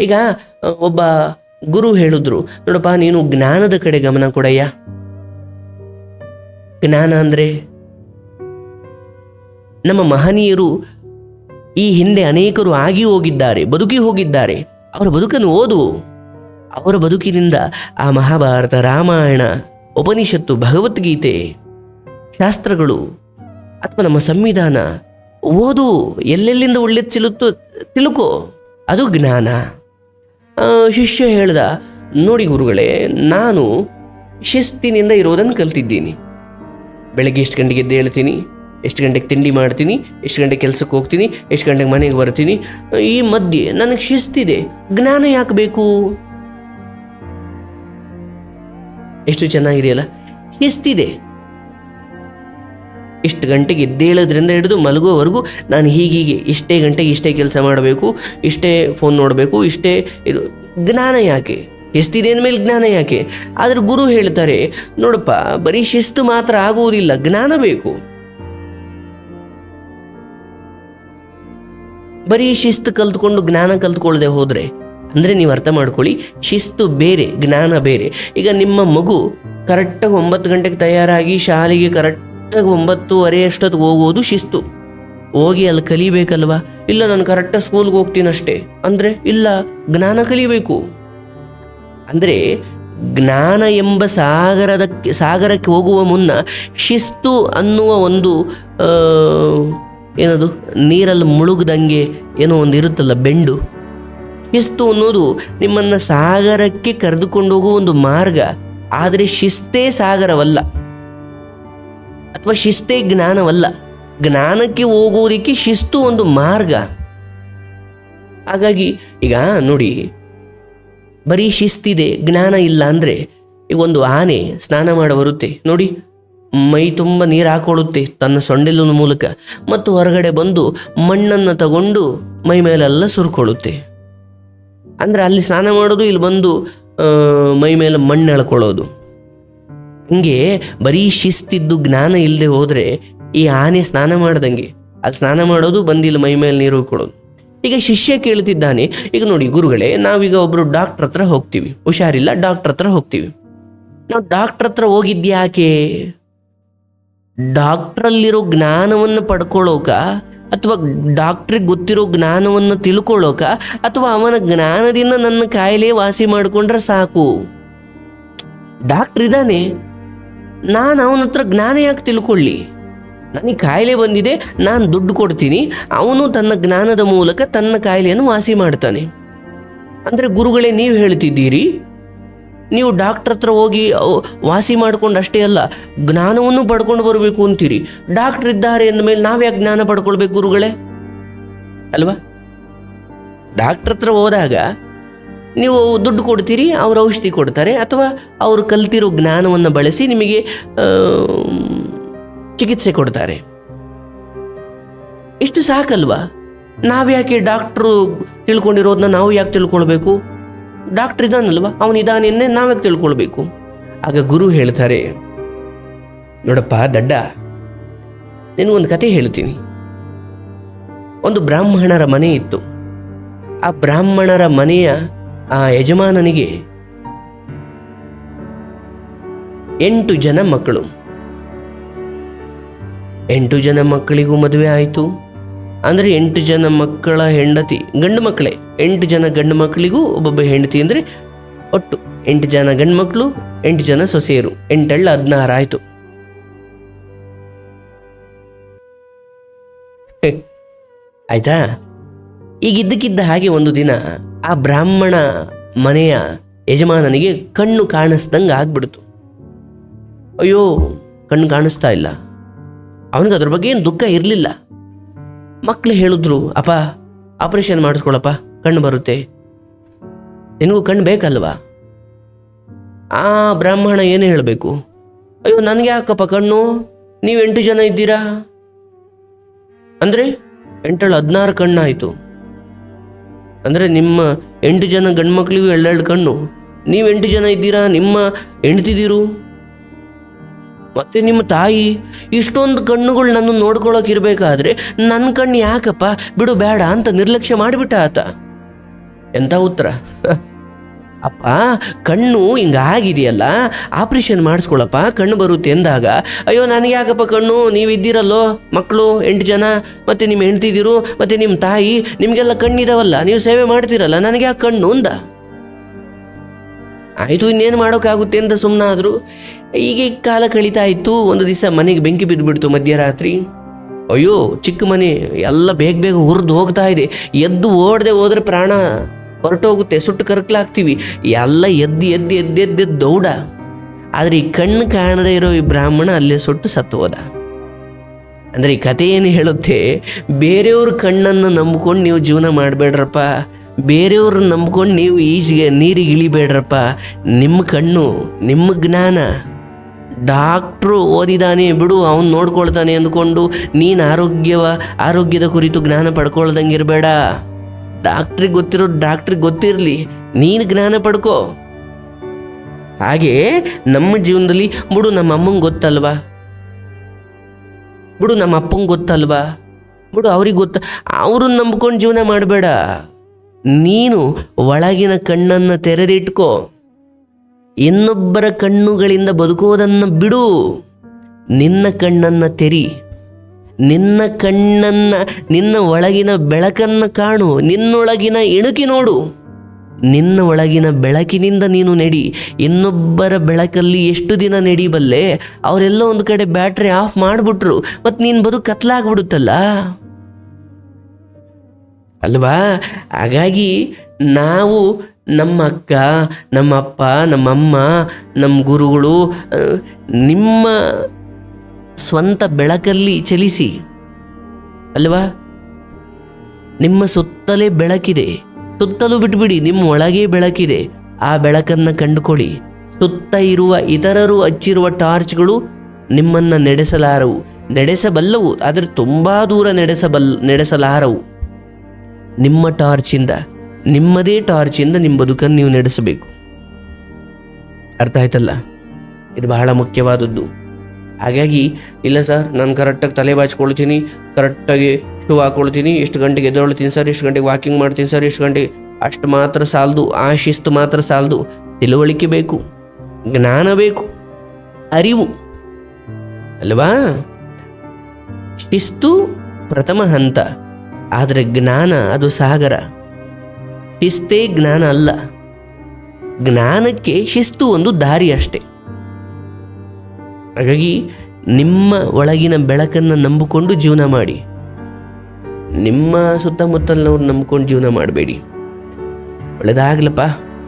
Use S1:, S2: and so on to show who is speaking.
S1: ಈಗ ಒಬ್ಬ ಗುರು ಹೇಳಿದ್ರು, ನೋಡಪ್ಪ, ನೀನು ಜ್ಞಾನದ ಕಡೆ ಗಮನ ಕೊಡಯ್ಯ. ಜ್ಞಾನ ಅಂದ್ರೆ ನಮ್ಮ ಮಹನೀಯರು ಈ ಹಿಂದೆ ಅನೇಕರು ಆಗಿ ಹೋಗಿದ್ದಾರೆ, ಬದುಕಿ ಹೋಗಿದ್ದಾರೆ. ಅವರ ಬದುಕನ್ನು ಓದು. ಅವರ ಬದುಕಿನಿಂದ ಆ ಮಹಾಭಾರತ, ರಾಮಾಯಣ, ಉಪನಿಷತ್ತು, ಭಗವದ್ಗೀತೆ, ಶಾಸ್ತ್ರಗಳು ಅಥವಾ ನಮ್ಮ ಸಂವಿಧಾನ ಓದು. ಎಲ್ಲೆಲ್ಲಿಂದ ಒಳ್ಳೆ ಸಿಲುತ್ತೋ ತಿಳುಕೋ ಅದು ಜ್ಞಾನ. ಶಿಷ್ಯ ಹೇಳ್ದ, ನೋಡಿ ಗುರುಗಳೇ, ನಾನು ಶಿಸ್ತಿನಿಂದ ಇರೋದನ್ನು ಕಲ್ತಿದ್ದೀನಿ. ಬೆಳಗ್ಗೆ ಎಷ್ಟು ಗಂಟೆಗೆ ಎದ್ದು ಹೇಳ್ತೀನಿ ಎಷ್ಟು ಗಂಟೆಗೆ ತಿಂಡಿ ಮಾಡ್ತೀನಿ ಎಷ್ಟು ಗಂಟೆಗೆ ಕೆಲಸಕ್ಕೆ ಹೋಗ್ತೀನಿ ಎಷ್ಟು ಗಂಟೆಗೆ ಮನೆಗೆ ಬರ್ತೀನಿ. ಈ ಮಧ್ಯೆ ನನಗೆ ಶಿಸ್ತಿದೆ, ಜ್ಞಾನ ಯಾಕೆ ಬೇಕು? ಎಷ್ಟು ಚೆನ್ನಾಗಿದೆಯಲ್ಲ? ಶಿಸ್ತಿದೆ. ಇಷ್ಟು ಗಂಟೆಗೆ ಎದ್ದೇಳೋದ್ರಿಂದ ಹಿಡಿದು ಮಲಗೋವರೆಗೂ ನಾನು ಹೀಗೀಗೆ ಇಷ್ಟೇ ಗಂಟೆಗೆ ಇಷ್ಟೇ ಕೆಲಸ ಮಾಡಬೇಕು, ಇಷ್ಟೇ ಫೋನ್ ನೋಡಬೇಕು, ಇಷ್ಟೇ ಇದು ಜ್ಞಾನ ಯಾಕೆ? ಶಿಸ್ತಿದೆ ಅಂದಮೇಲೆ ಜ್ಞಾನ ಯಾಕೆ? ಆದ್ರೆ ಗುರು ಹೇಳ್ತಾರೆ, ನೋಡಪ್ಪ, ಬರೀ ಶಿಸ್ತು ಮಾತ್ರ ಆಗುವುದಿಲ್ಲ, ಜ್ಞಾನ ಬೇಕು. ಬರೀ ಶಿಸ್ತು ಕಲ್ತ್ಕೊಂಡು ಜ್ಞಾನ ಕಲ್ತ್ಕೊಳ್ಳದೆ ಹೋದ್ರೆ, ಅಂದ್ರೆ ನೀವು ಅರ್ಥ ಮಾಡ್ಕೊಳ್ಳಿ, ಶಿಸ್ತು ಬೇರೆ, ಜ್ಞಾನ ಬೇರೆ. ಈಗ ನಿಮ್ಮ ಮಗು ಕರೆಕ್ಟಾಗಿ ಒಂಬತ್ತು ಗಂಟೆಗೆ ತಯಾರಾಗಿ ಶಾಲೆಗೆ ಕರೆಕ್ಟಾಗಿ ಒಂಬತ್ತುವರೆ ಅಷ್ಟೊತ್ತಿಗೆ ಹೋಗೋದು ಶಿಸ್ತು. ಹೋಗಿ ಅಲ್ಲಿ ಕಲಿಬೇಕಲ್ವಾ? ಇಲ್ಲ ನಾನು ಕರೆಕ್ಟಾಗಿ ಸ್ಕೂಲ್ಗೆ ಹೋಗ್ತೀನಿ ಅಷ್ಟೇ ಅಂದ್ರೆ, ಇಲ್ಲ, ಜ್ಞಾನ ಕಲಿಬೇಕು. ಅಂದರೆ, ಜ್ಞಾನ ಎಂಬ ಸಾಗರದ ಸಾಗರಕ್ಕೆ ಹೋಗುವ ಮುನ್ನ ಶಿಸ್ತು ಅನ್ನುವ ಒಂದು ಏನದು, ನೀರಲ್ಲಿ ಮುಳುಗ್ದಂಗೆ ಏನೋ ಒಂದು ಇರುತ್ತಲ್ಲ, ಬೆಂಡು. ಶಿಸ್ತು ಅನ್ನೋದು ನಿಮ್ಮನ್ನು ಸಾಗರಕ್ಕೆ ಕರೆದುಕೊಂಡು ಹೋಗುವ ಒಂದು ಮಾರ್ಗ. ಆದರೆ ಶಿಸ್ತೇ ಸಾಗರವಲ್ಲ. ಅಥವಾ ಶಿಸ್ತೇ ಜ್ಞಾನವಲ್ಲ. ಜ್ಞಾನಕ್ಕೆ ಹೋಗುವುದಕ್ಕೆ ಶಿಸ್ತು ಒಂದು ಮಾರ್ಗ. ಹಾಗಾಗಿ, ಈಗ ನೋಡಿ, ಬರೀ ಶಿಸ್ತಿದೆ, ಜ್ಞಾನ ಇಲ್ಲ ಅಂದರೆ ಈಗ ಒಂದು ಆನೆ ಸ್ನಾನ ಮಾಡ ಬರುತ್ತೆ. ನೋಡಿ, ಮೈ ತುಂಬ ನೀರು ಹಾಕೊಳ್ಳುತ್ತೆ ತನ್ನ ಸೊಂಡಿಲಿನ ಮೂಲಕ. ಮತ್ತು ಹೊರಗಡೆ ಬಂದು ಮಣ್ಣನ್ನು ತಗೊಂಡು ಮೈ ಮೇಲೆಲ್ಲ ಸುರ್ಕೊಳ್ಳುತ್ತೆ. ಅಂದರೆ ಅಲ್ಲಿ ಸ್ನಾನ ಮಾಡೋದು, ಇಲ್ಲಿ ಬಂದು ಮೈ ಮೇಲೆ ಮಣ್ಣು ಎಳ್ಕೊಳ್ಳೋದು. ಹಿಂಗೆ ಬರೀ ಶಿಸ್ತಿದ್ದು ಜ್ಞಾನ ಇಲ್ಲದೆ ಹೋದರೆ ಈ ಆನೆ ಸ್ನಾನ ಮಾಡ್ದಂಗೆ. ಅಲ್ಲಿ ಸ್ನಾನ ಮಾಡೋದು ಬಂದಿಲ್ಲ ಮೈ ಮೇಲೆ ನೀರು ಕೊಡೋದು. ಈಗ ಶಿಷ್ಯ ಕೇಳ್ತಿದ್ದಾನೆ, ಈಗ ನೋಡಿ ಗುರುಗಳೇ, ನಾವೀಗ ಒಬ್ರು ಡಾಕ್ಟ್ರ್ ಹತ್ರ ಹೋಗ್ತೀವಿ. ಹುಷಾರಿಲ್ಲ, ಡಾಕ್ಟ್ರ್ ಹತ್ರ ಹೋಗ್ತೀವಿ. ನಾವು ಡಾಕ್ಟ್ರ್ ಹತ್ರ ಹೋಗಿದ್ಯಾಕೆ ಡಾಕ್ಟ್ರಲ್ಲಿರೋ ಜ್ಞಾನವನ್ನು ಪಡ್ಕೊಳ್ಳೋಕ ಅಥವಾ ಡಾಕ್ಟ್ರಿಗೆ ಗೊತ್ತಿರೋ ಜ್ಞಾನವನ್ನು ತಿಳ್ಕೊಳ್ಳೋಕ ಅಥವಾ ಅವನ ಜ್ಞಾನದಿಂದ ನನ್ನ ಕಾಯಿಲೆ ವಾಸಿ ಮಾಡಿಕೊಂಡ್ರೆ ಸಾಕು. ಡಾಕ್ಟ್ರ್ ಇದ್ದಾನೆ. ನಾನು ಅವನ ಹತ್ರ ಜ್ಞಾನ ಯಾಕೆ ತಿಳ್ಕೊಳ್ಳಿ? ನನಗೆ ಕಾಯಿಲೆ ಬಂದಿದೆ, ನಾನು ದುಡ್ಡು ಕೊಡ್ತೀನಿ. ಅವನು ತನ್ನ ಜ್ಞಾನದ ಮೂಲಕ ತನ್ನ ಕಾಯಿಲೆಯನ್ನು ವಾಸಿ ಮಾಡ್ತಾನೆ. ಅಂದರೆ ಗುರುಗಳೇ ನೀವು ಹೇಳ್ತಿದ್ದೀರಿ? ನೀವು ಡಾಕ್ಟ್ರ್ ಹತ್ರ ಹೋಗಿ ವಾಸಿ ಮಾಡ್ಕೊಂಡು ಅಷ್ಟೇ ಅಲ್ಲ, ಜ್ಞಾನವನ್ನು ಪಡ್ಕೊಂಡು ಬರಬೇಕು ಅಂತೀರಿ. ಡಾಕ್ಟ್ರ್ ಇದ್ದಾರೆ ಅಂದಮೇಲೆ ನಾವು ಯಾಕೆ ಜ್ಞಾನ ಪಡ್ಕೊಳ್ಬೇಕು ಗುರುಗಳೇ? ಅಲ್ವಾ? ಡಾಕ್ಟ್ರ್ ಹತ್ರ ಹೋದಾಗ ನೀವು ದುಡ್ಡು ಕೊಡ್ತೀರಿ, ಅವ್ರು ಔಷಧಿ ಕೊಡ್ತಾರೆ ಅಥವಾ ಅವರು ಕಲ್ತಿರೋ ಜ್ಞಾನವನ್ನು ಬಳಸಿ ನಿಮಗೆ ಚಿಕಿತ್ಸೆ ಕೊಡ್ತಾರೆ. ಇಷ್ಟು ಸಾಕಲ್ವಾ? ನಾವ್ಯಾಕೆ ಡಾಕ್ಟ್ರು ತಿಳ್ಕೊಂಡಿರೋದನ್ನ ನಾವು ಯಾಕೆ ತಿಳ್ಕೊಳ್ಬೇಕು? ಡಾಕ್ಟ್ರ್ ಇದಾನಲ್ವಾ? ಅವನಿದಾನೆನ್ನೇ ನಾವ್ಯಾಕೆ ತಿಳ್ಕೊಳ್ಬೇಕು? ಆಗ ಗುರು ಹೇಳ್ತಾರೆ, ನೋಡಪ್ಪ ದಡ್ಡ, ನಿನಗೊಂದು ಕತೆ ಹೇಳ್ತೀನಿ. ಒಂದು ಬ್ರಾಹ್ಮಣರ ಮನೆ ಇತ್ತು. ಆ ಬ್ರಾಹ್ಮಣರ ಮನೆಯ ಆ ಯಜಮಾನನಿಗೆ ಎಂಟು ಜನ ಮಕ್ಕಳು. ಎಂಟು ಜನ ಮಕ್ಕಳಿಗೂ ಮದುವೆ ಆಯಿತು. ಅಂದರೆ ಎಂಟು ಜನ ಮಕ್ಕಳ ಹೆಂಡತಿ, ಗಂಡು ಮಕ್ಕಳೇ. ಎಂಟು ಜನ ಗಂಡು ಮಕ್ಕಳಿಗೂ ಒಬ್ಬೊಬ್ಬ ಹೆಂಡತಿ ಅಂದರೆ ಒಟ್ಟು ಎಂಟು ಜನ ಗಂಡು ಮಕ್ಕಳು, ಎಂಟು ಜನ ಸೊಸೆಯರು. ಎಂಟಳ್ಳ ಹದಿನಾರು ಆಯಿತು. ಆಯ್ತಾ? ಈಗ ಇದ್ದಕ್ಕಿದ್ದ ಹಾಗೆ ಒಂದು ದಿನ ಆ ಬ್ರಾಹ್ಮಣ ಮನೆಯ ಯಜಮಾನನಿಗೆ ಕಣ್ಣು ಕಾಣಿಸ್ದಂಗೆ ಆಗ್ಬಿಡ್ತು. ಅಯ್ಯೋ, ಕಣ್ಣು ಕಾಣಿಸ್ತಾ ಇಲ್ಲ. ಅವನಿಗೆ ಅದ್ರ ಬಗ್ಗೆ ಏನು ದುಃಖ ಇರಲಿಲ್ಲ. ಮಕ್ಕಳು ಹೇಳಿದ್ರು, ಅಪ್ಪ, ಆಪರೇಷನ್ ಮಾಡಿಸ್ಕೊಳಪ್ಪ, ಕಣ್ಣು ಬರುತ್ತೆ. ನಿನಗೂ ಕಣ್ಣು ಬೇಕಲ್ವಾ? ಆ ಬ್ರಾಹ್ಮಣ ಏನು ಹೇಳಬೇಕು? ಅಯ್ಯೋ, ನನಗೆ ಯಾಕಪ್ಪ ಕಣ್ಣು? ನೀವು ಎಂಟು ಜನ ಇದ್ದೀರಾ? ಅಂದರೆ ಎಂಟಳು ಹದಿನಾರು ಕಣ್ಣಾಯಿತು. ಅಂದರೆ ನಿಮ್ಮ ಎಂಟು ಜನ ಗಂಡ್ಮಕ್ಳಿಗೂ ಎರಡೆರಡು ಕಣ್ಣು. ನೀವು ಎಂಟು ಜನ ಇದ್ದೀರಾ? ನಿಮ್ಮ ಹೆಂಡ್ತಿದ್ದೀರು? ಮತ್ತೆ ನಿಮ್ಮ ತಾಯಿ? ಇಷ್ಟೊಂದು ಕಣ್ಣುಗಳು ನನ್ನ ನೋಡ್ಕೊಳಕ್ ಇರಬೇಕಾದ್ರೆ ನನ್ನ ಕಣ್ಣು ಯಾಕಪ್ಪ? ಬಿಡು, ಬೇಡ ಅಂತ ನಿರ್ಲಕ್ಷ್ಯ ಮಾಡಿಬಿಟ್ಟ ಆತ. ಎಂಥ ಉತ್ತರ? ಅಪ್ಪ ಕಣ್ಣು ಹಿಂಗಾಗಿದೆಯಲ್ಲ ಆಪ್ರೇಷನ್ ಮಾಡಿಸ್ಕೊಳಪ್ಪ, ಕಣ್ಣು ಬರುತ್ತೆ ಎಂದಾಗ ಅಯ್ಯೋ ನನಗೆ ಯಾಕಪ್ಪ ಕಣ್ಣು ನೀವು ಇದ್ದೀರಲ್ಲೋ ಮಕ್ಕಳು, ಎಂಟು ಜನ, ಮತ್ತು ನಿಮ್ಮ ಹೆಂಡ್ತಿದ್ದೀರು ಮತ್ತು ನಿಮ್ಮ ತಾಯಿ, ನಿಮಗೆಲ್ಲ ಕಣ್ಣಿದಾವಲ್ಲ, ನೀವು ಸೇವೆ ಮಾಡ್ತೀರಲ್ಲ ನನಗೆ ಯಾಕೆ ಕಣ್ಣು ಅಂದ. ಆಯಿತು, ಇನ್ನೇನು ಮಾಡೋಕ್ಕಾಗುತ್ತೆ ಅಂತ ಸುಮ್ಮನಾದ್ರು ಈಗ ಕಾಲ ಕಳೀತಾ ಇತ್ತು, ಒಂದು ದಿವಸ ಮನೆಗೆ ಬೆಂಕಿ ಬಿದ್ದುಬಿಡ್ತು ಮಧ್ಯರಾತ್ರಿ. ಅಯ್ಯೋ, ಚಿಕ್ಕ ಮನೆ, ಎಲ್ಲ ಬೇಗ ಬೇಗ ಹುರಿದು ಹೋಗ್ತಾ ಇದೆ, ಎದ್ದು ಓಡದೆ ಹೋದ್ರೆ ಪ್ರಾಣ ಹೊರಟೋಗುತ್ತೆ, ಸುಟ್ಟು ಕರ್ಕಲಾಗ್ತೀವಿ ಎಲ್ಲ ಎದ್ದು ಎದ್ದು ಎದ್ದು ದೌಡ. ಆದರೆ ಈ ಕಣ್ಣು ಕಾಣದೇ ಇರೋ ಈ ಬ್ರಾಹ್ಮಣ ಅಲ್ಲೇ ಸುಟ್ಟು ಸತ್ತು ಹೋದ. ಅಂದರೆ ಈ ಕಥೆ ಏನು ಹೇಳುತ್ತೆ, ಬೇರೆಯವ್ರ ಕಣ್ಣನ್ನು ನಂಬ್ಕೊಂಡು ನೀವು ಜೀವನ ಮಾಡಬೇಡ್ರಪ್ಪ. ಬೇರೆಯವ್ರನ್ನ ನಂಬ್ಕೊಂಡು ನೀವು ಈಜಿಗೆ ನೀರಿಗೆ ಇಳಿಬೇಡ್ರಪ್ಪ. ನಿಮ್ಮ ಕಣ್ಣು, ನಿಮ್ಮ ಜ್ಞಾನ. ಡಾಕ್ಟ್ರು ಓದಿದಾನೆ, ಬಿಡು, ಅವನು ನೋಡ್ಕೊಳ್ತಾನೆ ಅಂದ್ಕೊಂಡು ನೀನು ಆರೋಗ್ಯವ, ಆರೋಗ್ಯದ ಕುರಿತು ಜ್ಞಾನ ಪಡ್ಕೊಳ್ದಂಗೆ ಇರಬೇಡ ಡಾಕ್ಟ್ರಿಗೆ ಗೊತ್ತಿರೋ ಡಾಕ್ಟ್ರಿಗೆ ಗೊತ್ತಿರಲಿ, ನೀನು ಜ್ಞಾನ ಪಡ್ಕೋ. ಹಾಗೆ ನಮ್ಮ ಜೀವನದಲ್ಲಿ, ಬಿಡು ನಮ್ಮ ಅಮ್ಮಂಗೆ ಗೊತ್ತಲ್ವಾ? ಬಿಡು ನಮ್ಮ ಅಪ್ಪಂಗೆ ಗೊತ್ತಲ್ವಾ? ಬಿಡು ಅವ್ರಿಗೆ ಗೊತ್ತ, ಅವ್ರನ್ನ ನಂಬ್ಕೊಂಡು ಜೀವನ ಮಾಡಬೇಡ. ನೀನು ಒಳಗಿನ ಕಣ್ಣನ್ನು ತೆರೆದಿಟ್ಕೋ. ಇನ್ನೊಬ್ಬರ ಕಣ್ಣುಗಳಿಂದ ಬದುಕೋದನ್ನು ಬಿಡು. ನಿನ್ನ ಕಣ್ಣನ್ನು ತೆರಿ. ನಿನ್ನ ಕಣ್ಣನ್ನ, ನಿನ್ನ ಒಳಗಿನ ಬೆಳಕನ್ನು ಕಾಣು, ನಿನ್ನೊಳಗಿನ ಇಣುಕಿ ನೋಡು. ನಿನ್ನ ಒಳಗಿನ ಬೆಳಕಿನಿಂದ ನೀನು ನೆಡಿ. ಇನ್ನೊಬ್ಬರ ಬೆಳಕಲ್ಲಿ ಎಷ್ಟು ದಿನ ನಡೀಬಲ್ಲೆ? ಅವರೆಲ್ಲ ಒಂದು ಕಡೆ ಬ್ಯಾಟ್ರಿ ಆಫ್ ಮಾಡಿಬಿಟ್ರು ಮತ್ತು ನೀನು ಬದು ಕತ್ಲಾಗ್ಬಿಡುತ್ತಲ್ಲ? ಅಲ್ವಾ? ಹಾಗಾಗಿ ನಾವು ನಮ್ಮ ಅಕ್ಕ, ನಮ್ಮ ಅಪ್ಪ ನಮ್ಮಮ್ಮ ನಮ್ಮ ಗುರುಗಳು ನಿಮ್ಮ ಸ್ವಂತ ಬೆಳಕಲ್ಲಿ ಚಲಿಸಿ. ಅಲ್ವಾ? ನಿಮ್ಮ ಸುತ್ತಲೇ ಬೆಳಕಿದೆ. ಸುತ್ತಲೂ ಬಿಟ್ಬಿಡಿ, ನಿಮ್ಮ ಒಳಗೆ ಬೆಳಕಿದೆ. ಆ ಬೆಳಕನ್ನು ಕಂಡುಕೊಳ್ಳಿ. ಸುತ್ತ ಇರುವ ಇತರರು ಹಚ್ಚಿರುವ ಟಾರ್ಚ್ಗಳು ನಿಮ್ಮನ್ನು ನಡೆಸಲಾರವು. ನಡೆಸಬಲ್ಲವು, ಆದರೆ ತುಂಬ ದೂರ ನಡೆಸಬಲ್, ನಡೆಸಲಾರವು. ನಿಮ್ಮ ಟಾರ್ಚಿಂದ ನಿಮ್ಮದೇ ಟಾರ್ಚಿಂದ ನಿಮ್ಮ ಬದುಕನ್ನು ನೀವು ನಡೆಸಬೇಕು. ಅರ್ಥ ಆಯ್ತಲ್ಲ? ಇದು ಬಹಳ ಮುಖ್ಯವಾದದ್ದು. ಹಾಗಾಗಿ, ಇಲ್ಲ ಸರ್ ನಾನು ಕರೆಕ್ಟಾಗಿ ತಲೆ ಬಾಚ್ಕೊಳ್ತೀನಿ ಕರೆಕ್ಟಾಗಿ ಶೂ ಹಾಕೊಳ್ತೀನಿ, ಇಷ್ಟು ಗಂಟೆಗೆ ಎದ್ದೇಳ್ತೀನಿ ಸರ್ ಇಷ್ಟು ಗಂಟೆಗೆ ವಾಕಿಂಗ್ ಮಾಡ್ತೀನಿ ಸರ್ ಇಷ್ಟು ಗಂಟೆಗೆ, ಅಷ್ಟು ಮಾತ್ರ ಸಾಲದು, ಆ ಶಿಸ್ತು ಮಾತ್ರ ಸಾಲದು, ತಿಳುವಳಿಕೆ ಬೇಕು, ಜ್ಞಾನ ಬೇಕು, ಅರಿವು, ಅಲ್ವಾ? ಶಿಸ್ತು ಪ್ರಥಮ ಹಂತ, ಆದರೆ ಜ್ಞಾನ ಅದು ಸಾಗರ, ಶಿಸ್ತೇ ಜ್ಞಾನ ಅಲ್ಲ, ಜ್ಞಾನಕ್ಕೆ ಶಿಸ್ತು ಒಂದು ದಾರಿ ಅಷ್ಟೆ. ಹಾಗಾಗಿ ನಿಮ್ಮ ಒಳಗಿನ ಬೆಳಕನ್ನು ನಂಬಿಕೊಂಡು ಜೀವನ ಮಾಡಿ. ನಿಮ್ಮ ಸುತ್ತಮುತ್ತಲಿನವ್ರು ನಂಬ್ಕೊಂಡು ಜೀವನ ಮಾಡಬೇಡಿ. ಒಳ್ಳೆದಾಗ್ಲಪ್ಪ.